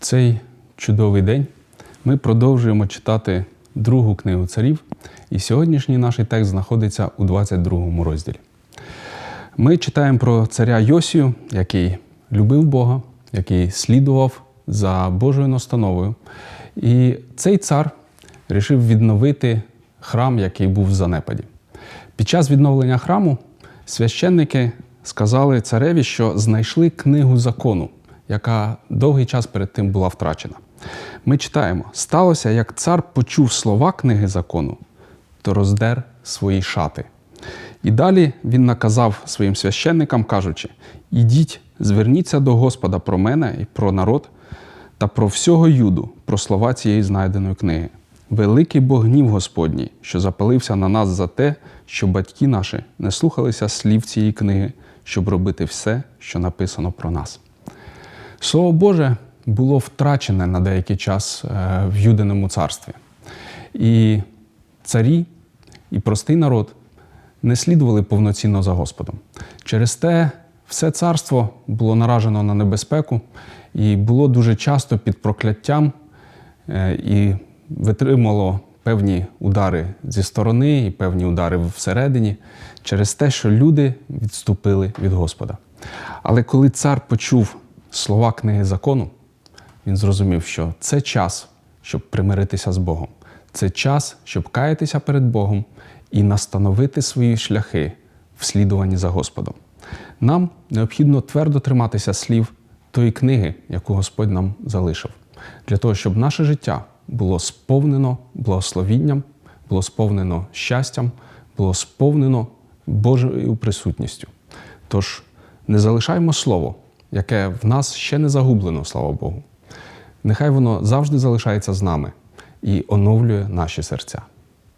цей чудовий день ми продовжуємо читати другу книгу царів, і сьогоднішній наш текст знаходиться у 22 розділі. Ми читаємо про царя Йосію, який любив Бога, який слідував за Божою настановою. І цей цар рішив відновити храм, який був в занепаді. Під час відновлення храму священники сказали цареві, що знайшли книгу закону, яка довгий час перед тим була втрачена. Ми читаємо: сталося, як цар почув слова книги закону, то роздер свої шати. І далі він наказав своїм священникам, кажучи: Ідіть, зверніться до Господа про мене і про народ та про всього юду, про слова цієї знайденої книги. Великий Бог гнів Господній, що запалився на нас за те, що батьки наші не слухалися слів цієї книги, щоб робити все, що написано про нас. Слово Боже було втрачене на деякий час е, в Юдиному царстві. І царі, і простий народ не слідували повноцінно за Господом. Через те все царство було наражено на небезпеку і було дуже часто під прокляттям е, і витримало певні удари зі сторони і певні удари всередині через те, що люди відступили від Господа. Але коли цар почув слова книги закону, він зрозумів, що це час, щоб примиритися з Богом. Це час, щоб каятися перед Богом і настановити свої шляхи в слідуванні за Господом. Нам необхідно твердо триматися слів тої книги, яку Господь нам залишив, для того, щоб наше життя було сповнено благословінням, було сповнено щастям, було сповнено Божою присутністю. Тож не залишаймо слово, яке в нас ще не загублено, слава Богу. Нехай воно завжди залишається з нами і оновлює наші серця.